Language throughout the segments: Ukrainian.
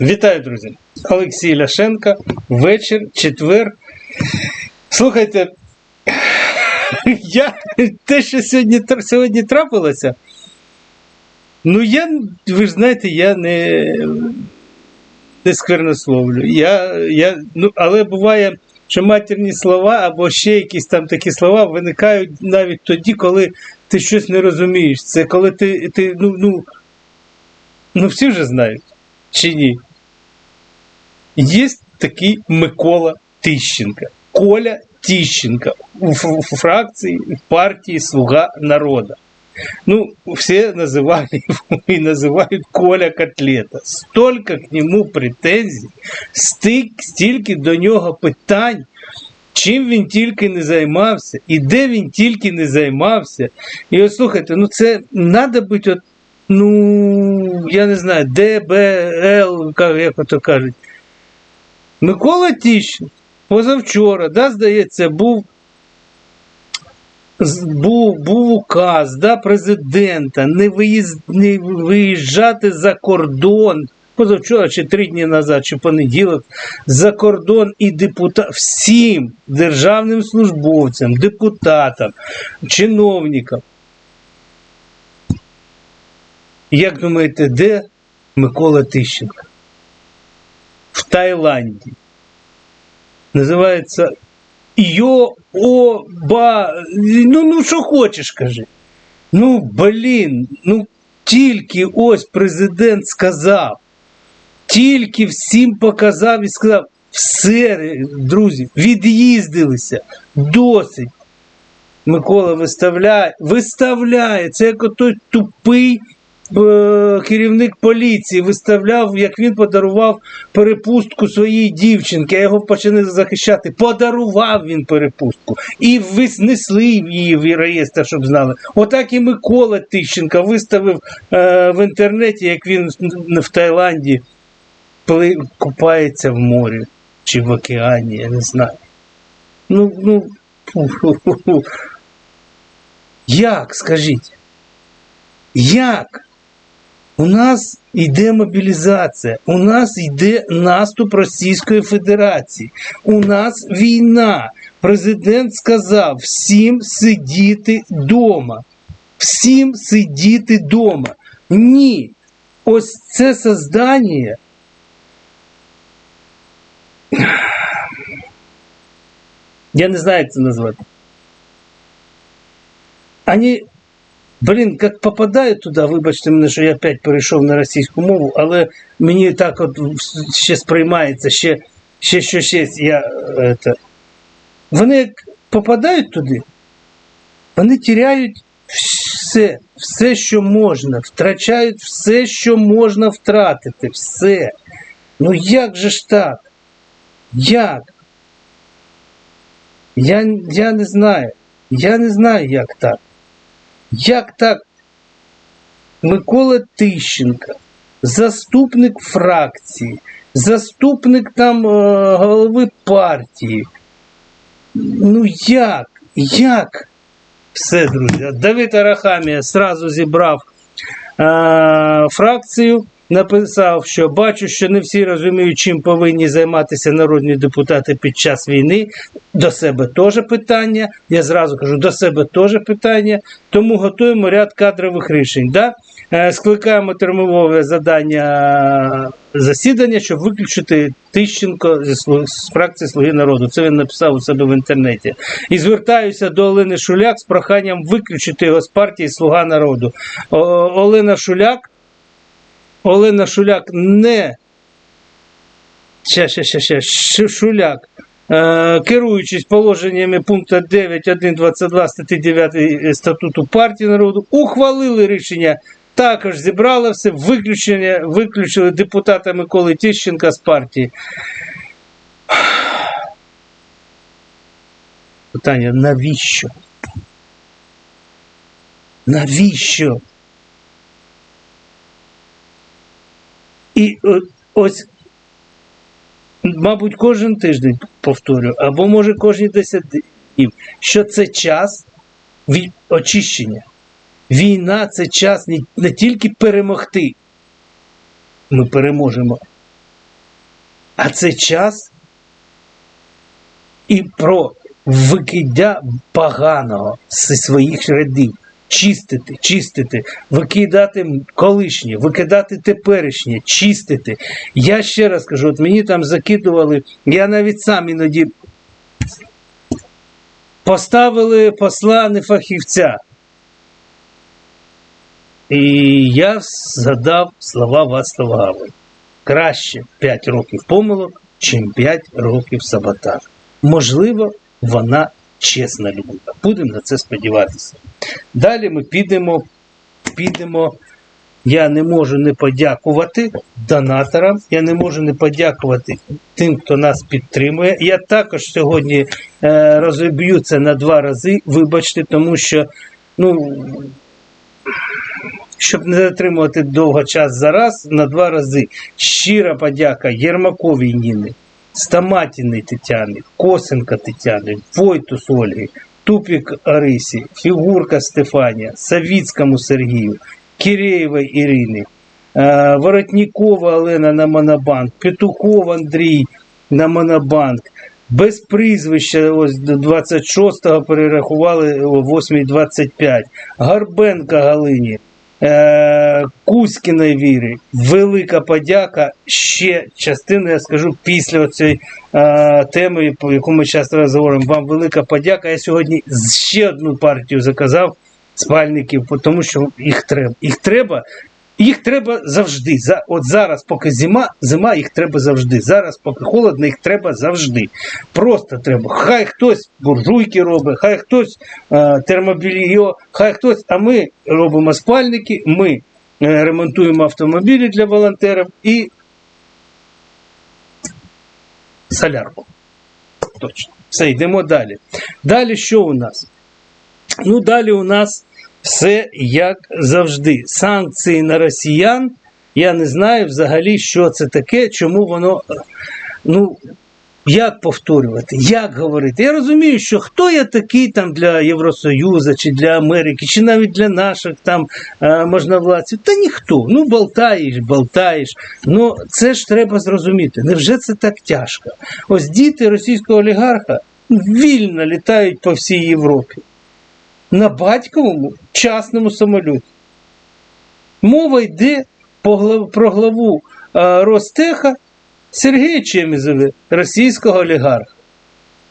Вітаю, друзі! Олексій Ляшенко. Вечір, четвер. Слухайте, я те, що сьогодні, сьогодні трапилося. Ну, я, ви ж знаєте, я не, не сквернословлю. Я, я, ну, але буває, що матірні слова або ще якісь там такі слова виникають навіть тоді, коли ти щось не розумієш. Це коли ти, ти ну, ну, ну всі вже знають, чи ні? Є такий Микола Тищенко. Коля Тищенко у фракції партії Слуга народа. Ну, все называли его и называют Коля Котлета. Столько к нему претензій, стільки до нього питань, чим він тільки не займався, і де він тільки не займався. І от слухайте, ну це треба бути, от, ну, я не знаю, ДБЛ, як ото кажуть. Микола Тіщенко позавчора, да, здається, був, був, був указ да, президента не, виїзд, не виїжджати за кордон. Позавчора, чи три дні назад, чи понеділок, за кордон і депутат всім державним службовцям, депутатам, чиновникам. Як думаєте, де Микола Тищенко? в Таїланді. Називається Йо-О-Ба. Ну, ну що хочеш, кажи. Ну, блін, ну тільки ось президент сказав, тільки всім показав і сказав, все, друзі, від'їздилися, досить. Микола виставляє, виставляє. Це як той тупий керівник поліції виставляв, як він подарував перепустку своїй дівчинки, а його почали захищати. Подарував він перепустку. І ви знесли її в реєстр, щоб знали. Отак і Микола Тищенко виставив е, в інтернеті, як він в Таїланді купається в морі чи в океані, я не знаю. Ну, ну. Як, скажіть? Як? У нас йде мобілізація, у нас йде наступ Російської Федерації, у нас війна. Президент сказав всім сидіти вдома. Всім сидіти вдома. Ні. Ось це создання. Я не знаю, як це назвати. Они Блін, як попадаю туди, вибачте мене, що я опять перейшов на російську мову, але мені так от ще сприймається, ще, ще щось є. Я, е, це. Вони як попадають туди, вони тіряють все, все, що можна, втрачають все, що можна втратити, все. Ну як же ж так? Як? Я, я не знаю. Я не знаю, як так. Як так? Микола Тищенко, заступник фракції, заступник там е, голови партії. Ну як? Як? Все, друзі. Давид Арахамія сразу зібрав е, фракцію, написав, що бачу, що не всі розуміють, чим повинні займатися народні депутати під час війни. До себе теж питання. Я зразу кажу, до себе теж питання. Тому готуємо ряд кадрових рішень. Да? Е, Скликаємо термове задання засідання, щоб виключити Тищенко з фракції Слуги народу. Це він написав у себе в інтернеті. І звертаюся до Олени Шуляк з проханням виключити його з партії Слуга народу. Олена Шуляк. Олена Шуляк не. Ще, ще, ще, ще. Шуляк. Е, керуючись положеннями пункту 9.1.22 статті 9 статуту партії народу, ухвалили рішення. Також зібрали все виключення, виключили депутата Миколи Тищенка з партії. Питання: навіщо? Навіщо? І ось мабуть, кожен тиждень повторю, або може кожні 10 днів, що це час очищення. Війна це час не, тільки перемогти. Ми переможемо, А це час і про викидя поганого зі своїх рядів. Чистити, чистити, викидати колишнє, викидати теперішнє, чистити. Я ще раз кажу, от мені там закидували, я навіть сам іноді поставили посла не фахівця. І я згадав слова Вацлава Гавела. Краще 5 років помилок, чим 5 років саботаж. Можливо, вона чесна людина. Будемо на це сподіватися. Далі ми підемо, підемо. Я не можу не подякувати донаторам, я не можу не подякувати тим, хто нас підтримує. Я також сьогодні е, розіб'ю це на два рази. Вибачте, тому що, ну, щоб не затримувати довго час за раз, на два рази. Щира подяка Єрмаковій Ніни, Стаматіної Тетяни, Косенка Тетяни, Войтус Ольги, Тупік Арисі, Фігурка Стефанія, Савіцькому Сергію, Киреєвої Ірини, е, Воротнікова Олена на Монобанк, Петухов Андрій на Монобанк. Без прізвища, ось до 26-го перерахували о 8.25. Гарбенка Галині, е, Кузькіної Віри. Велика подяка. Ще частину я скажу після цієї е, теми, по яку ми часто раз говоримо. Вам велика подяка. Я сьогодні ще одну партію заказав спальників, тому що їх треба. Їх треба. Їх треба завжди. За, от зараз, поки зима, зима їх треба завжди. Зараз, поки холодно, їх треба завжди. Просто треба. Хай хтось буржуйки робить, хай хтось е, термобільйо, хай хтось. А ми робимо спальники, ми е, ремонтуємо автомобілі для волонтерів і солярку. Точно. Все, йдемо далі. Далі що у нас? Ну, далі у нас все як завжди. Санкції на росіян. Я не знаю взагалі, що це таке, чому воно. Ну, як повторювати, як говорити? Я розумію, що хто я такий там для Євросоюзу, чи для Америки, чи навіть для наших там е, можновладців. Та ніхто. Ну, болтаєш, болтаєш. Ну, це ж треба зрозуміти. Невже це так тяжко? Ось діти російського олігарха вільно літають по всій Європі на батьковому частному самольоті. Мова йде про главу е, Ростеха Сергія Чемізова, російського олігарха.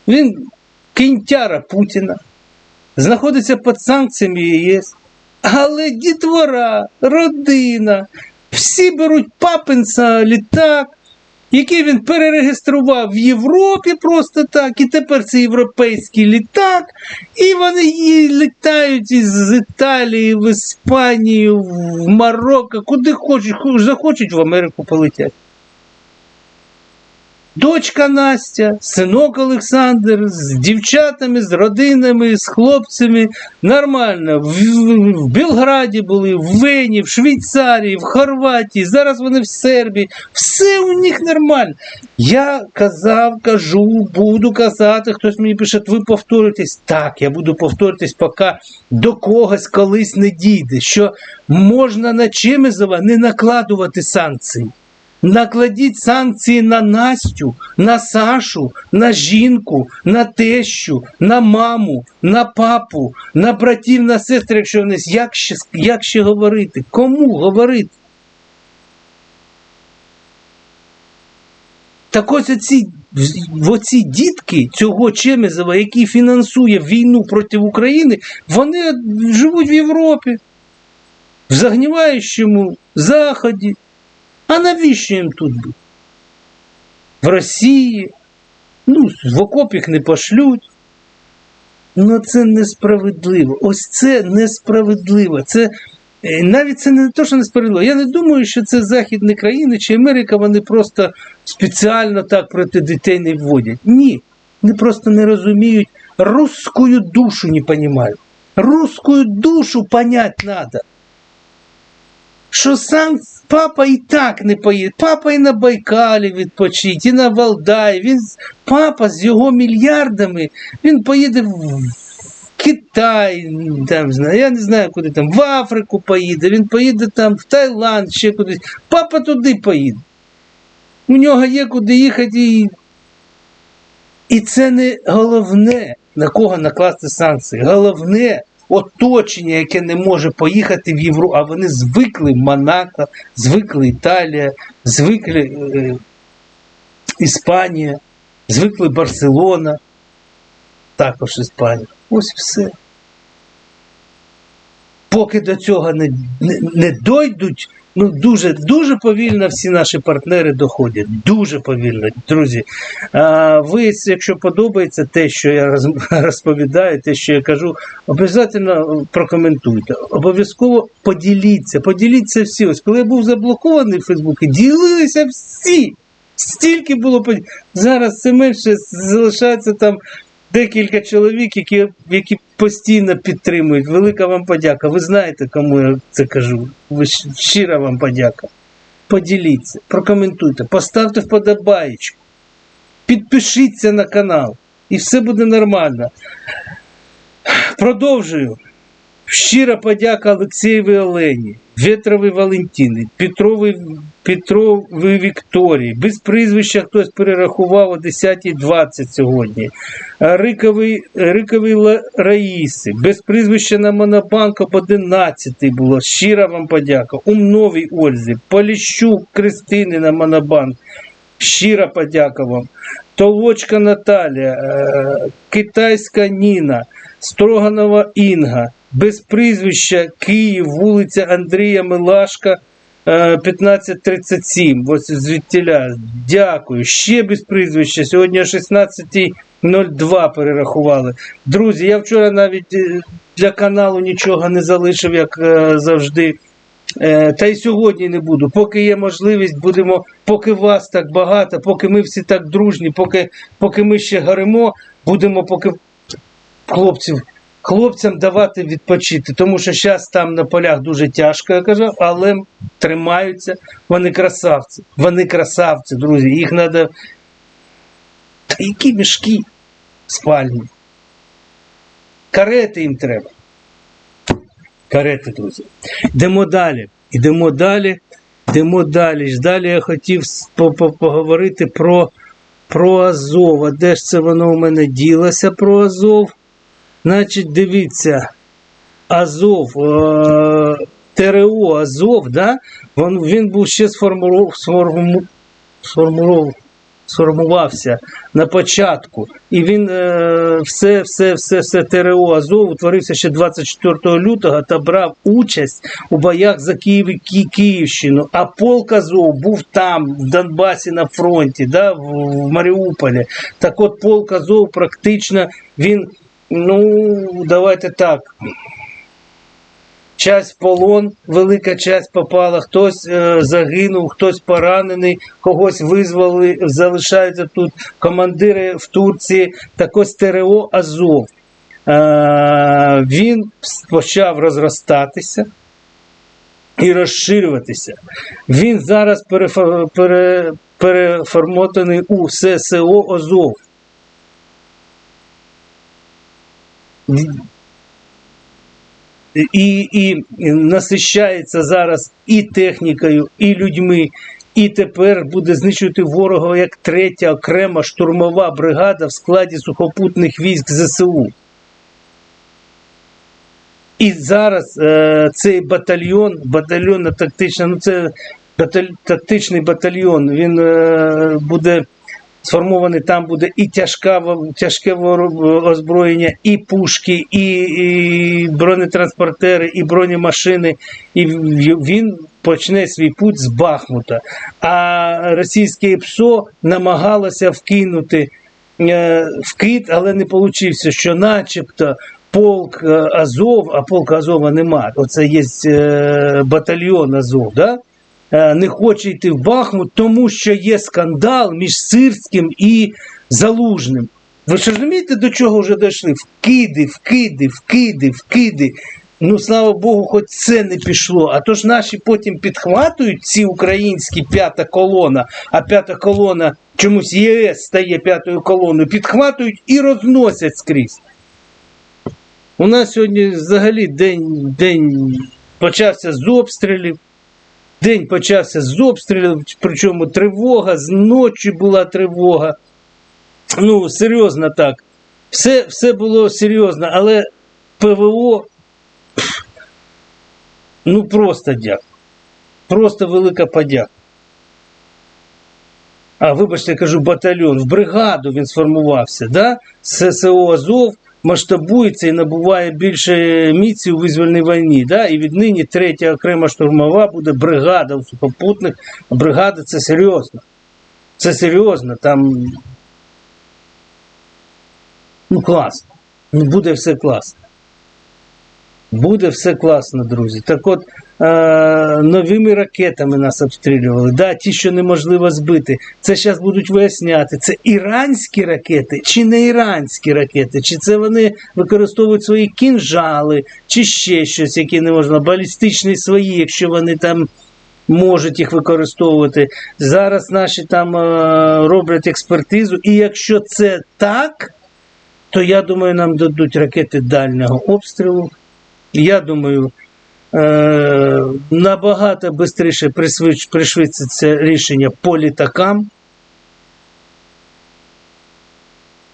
Він кінтяра Путіна, знаходиться під санкціями ЄС. Але дітвора, родина, всі беруть папинця літак, який він перереєстрував в Європі просто так, і тепер це європейський літак, і вони літають із Італії в Іспанію, в Марокко, куди хочуть, захочуть в Америку полетять. Дочка Настя, синок Олександр з дівчатами, з родинами, з хлопцями. Нормально. В, в, Білграді були, в Вені, в Швейцарії, в Хорватії. Зараз вони в Сербії. Все у них нормально. Я казав, кажу, буду казати. Хтось мені пише, ви повторюєтесь. Так, я буду повторюватись, поки до когось колись не дійде. Що можна на Чемезова не накладувати санкції. Накладіть санкції на Настю, на Сашу, на жінку, на тещу, на маму, на папу, на братів, на сестри, якщо вони як ще, як ще говорити? Кому говорити? Так ось оці, оці дітки цього Чемезова, який фінансує війну проти України, вони живуть в Європі, в загніваючому Заході. А навіщо їм тут бути? В Росії, ну, в окоп їх не пошлють. Ну це несправедливо. Ось це несправедливо. Це е, навіть це не те, що несправедливо. Я не думаю, що це західні країни чи Америка, вони просто спеціально так проти дітей не вводять. Ні. Вони просто не розуміють русскую душу не розуміють. Русскую душу понять надо що сам папа і так не поїде. Папа і на Байкалі відпочить, і на Валдаї. Він, папа з його мільярдами, він поїде в Китай, там, я не знаю, куди там, в Африку поїде, він поїде там, в Таїланд, ще кудись. Папа туди поїде. У нього є куди їхати і. І це не головне, на кого накласти санкції. Головне оточення, яке не може поїхати в Європу, а вони звикли Монако, звикли Італія, звикли е, Іспанія, звикли Барселона, також Іспанія. Ось все. Поки до цього не, не, не дойдуть, ну дуже, дуже повільно всі наші партнери доходять. Дуже повільно, друзі. А, ви, якщо подобається те, що я розповідаю, те, що я кажу, обов'язково прокоментуйте. Обов'язково поділіться, поділіться всі. Ось коли я був заблокований в Фейсбуці, ділилися всі. Стільки було поділ. Зараз це менше залишається там декілька чоловік, які, які постійно підтримують. Велика вам подяка. Ви знаєте, кому я це кажу. Ви щира вам подяка. Поділіться, прокоментуйте, поставте вподобаєчку, підпишіться на канал, і все буде нормально. Продовжую. Щира подяка Олексієві Олені, Ветровій Валентини, Петровій, Петровій Вікторії. Без прізвища хтось перерахував о 10.20 сьогодні. Риковій Раїси. Без прізвища на Монобанк об 11 було. Щира вам подяка. Умновій Ользі, Поліщук Кристини на Монобанк. Щира подяка вам. Толочка Наталія, е, Китайська Ніна, Строганова Інга, без прізвища Київ, вулиця Андрія Милашка, 1537. Ось звідтіля. Дякую. Ще без прізвища. Сьогодні о 16.02 перерахували. Друзі, я вчора навіть е, для каналу нічого не залишив, як е, завжди. Е, Та й сьогодні не буду. Поки є можливість, будемо, поки вас так багато, поки ми всі так дружні, поки, поки ми ще горимо, будемо поки хлопців, хлопцям давати відпочити. Тому що зараз там на полях дуже тяжко, я кажу, але тримаються. Вони красавці. Вони красавці, друзі. Їх треба. Які мішки спальні? Карети їм треба. Карети, друзі. Йдемо далі. Йдемо далі. Йдемо далі. Далі я хотів поговорити про, про Азов. А де ж це воно у мене ділося про Азов? Значить, дивіться, Азов, е- ТРО Азов, да? він, він був ще сформувався на початку. І він е, все, все, все, все ТРО Азов утворився ще 24 лютого та брав участь у боях за Київ і Ки- Київщину. А полк Азов був там, в Донбасі на фронті, да, в, в Маріуполі. Так от полк Азов практично він, ну, давайте так. Часть в полон, велика часть попала, хтось е, загинув, хтось поранений, когось визвали, залишаються тут командири в Турції. Так ось ТРО Азов. Е, він почав розростатися і розширюватися. Він зараз перефа- пере, переформований у ССО Азов. І, і насищається зараз і технікою, і людьми, і тепер буде знищувати ворога як третя окрема штурмова бригада в складі сухопутних військ ЗСУ. І зараз е, цей батальйон, батальйонна тактична, ну це баталь, тактичний батальйон, він е, буде сформований, там буде і тяжка, тяжке озброєння, і пушки, і, і бронетранспортери, і бронемашини. І він почне свій путь з Бахмута. А російське ПСО намагалося вкинути е, в кит, але не вийшло, що начебто полк е, Азов, а полка Азова нема. Оце є е, батальйон Азов, да? Е, не хоче йти в Бахмут, тому що є скандал між Сирським і Залужним. Ви ж розумієте, до чого вже дійшли? Вкиди, вкиди, вкиди, вкиди. Ну, слава Богу, хоч це не пішло. А то ж наші потім підхватують ці українські п'ята колона, а п'ята колона чомусь ЄС стає п'ятою колоною, підхватують і розносять скрізь. У нас сьогодні взагалі день, день почався з обстрілів. День почався з обстрілів, причому тривога, з ночі була тривога. Ну, серйозно так. Все, все було серйозно, але ПВО ну просто дякую. Просто велика подяка. А, вибачте, я кажу, батальйон. В бригаду він сформувався. Да? ССО Азов масштабується і набуває більше міці у визвольній війні. Да? І віднині третя окрема штурмова буде бригада у сухопутних. Бригада це серйозно. Це серйозно. Там ну класно. Ну, буде все класно. Буде все класно, друзі. Так от е, новими ракетами нас обстрілювали. Да, ті, що неможливо збити. Це зараз будуть виясняти, це іранські ракети чи не іранські ракети, чи це вони використовують свої кінжали, чи ще щось, яке не можна, балістичні свої, якщо вони там. Можуть їх використовувати. Зараз наші там е, роблять експертизу, і якщо це так, то я думаю, нам дадуть ракети дальнього обстрілу. Я думаю, е, набагато швидше пришвидшиться рішення по літакам.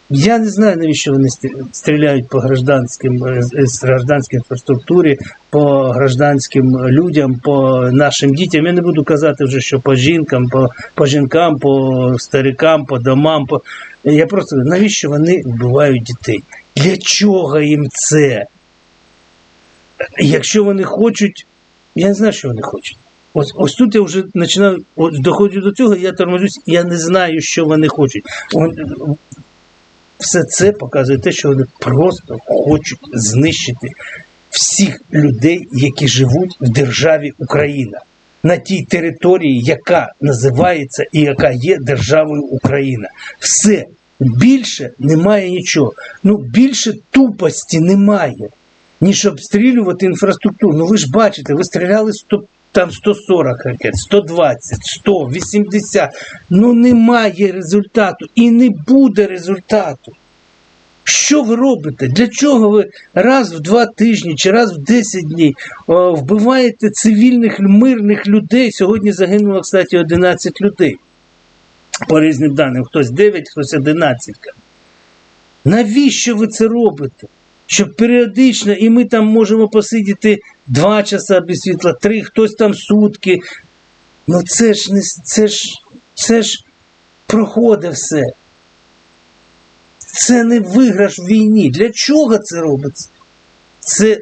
Я не знаю, навіщо вони стріляють по гражданським, е, з гражданській інфраструктурі, по гражданським людям, по нашим дітям. Я не буду казати вже, що по жінкам, по, по жінкам, по старикам, по домам. По... Я просто навіщо вони вбивають дітей? Для чого їм це? Якщо вони хочуть, я не знаю, що вони хочуть. Ось, ось тут я вже починаю, доходжу до цього, я тормозюсь, я не знаю, що вони хочуть. Все це показує те, що вони просто хочуть знищити всіх людей, які живуть в державі Україна, на тій території, яка називається і яка є державою Україна. Все більше немає нічого. Ну більше тупості немає ніж обстрілювати інфраструктуру. Ну ви ж бачите, ви стріляли 100, там 140 ракет, 120, 100, 80. Ну немає результату і не буде результату. Що ви робите? Для чого ви раз в два тижні чи раз в 10 днів о, вбиваєте цивільних мирних людей? Сьогодні загинуло, кстати, 11 людей. По різним даним, хтось 9, хтось 11. Навіщо ви це робите? Щоб періодично, і ми там можемо посидіти 2 часа без світла, 3, хтось там сутки. Ну це ж не це ж, це ж проходить все. Це не виграш в війні. Для чого це робиться? Це,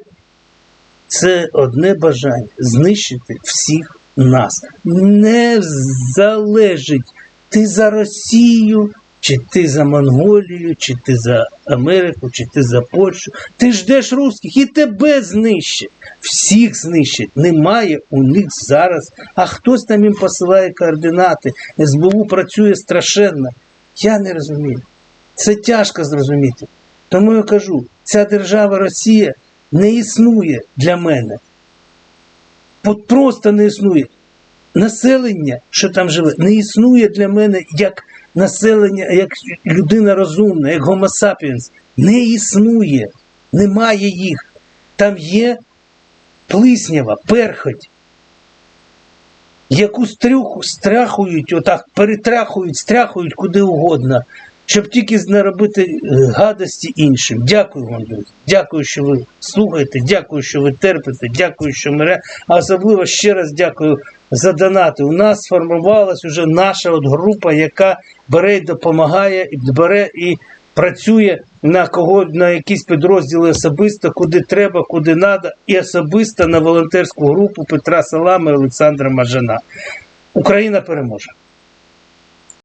це одне бажання знищити всіх нас. Не залежить ти за Росію, чи ти за Монголію, чи ти за Америку, чи ти за Польщу. Ти ждеш русських і тебе знищать. Всіх знищать. Немає у них зараз. А хтось там їм посилає координати. СБУ працює страшенно. Я не розумію. Це тяжко зрозуміти. Тому я кажу, ця держава Росія не існує для мене. От просто не існує. Населення, що там живе, не існує для мене як населення, як людина розумна, як Homo sapiens. Не існує. Немає їх. Там є плиснява, перхоть, яку стрюху, страхують, отак, перетрахують, стряхують куди угодно, щоб тільки не робити е, гадості іншим. Дякую вам, друзі. Дякую, що ви слухаєте, дякую, що ви терпите, дякую, що мене. А особливо ще раз дякую за донати. У нас сформувалась вже наша от група, яка бере і допомагає, бере і працює на кого на якісь підрозділи особисто, куди треба, куди треба, і особисто на волонтерську групу Петра Салама і Олександра Мажана. Україна переможе.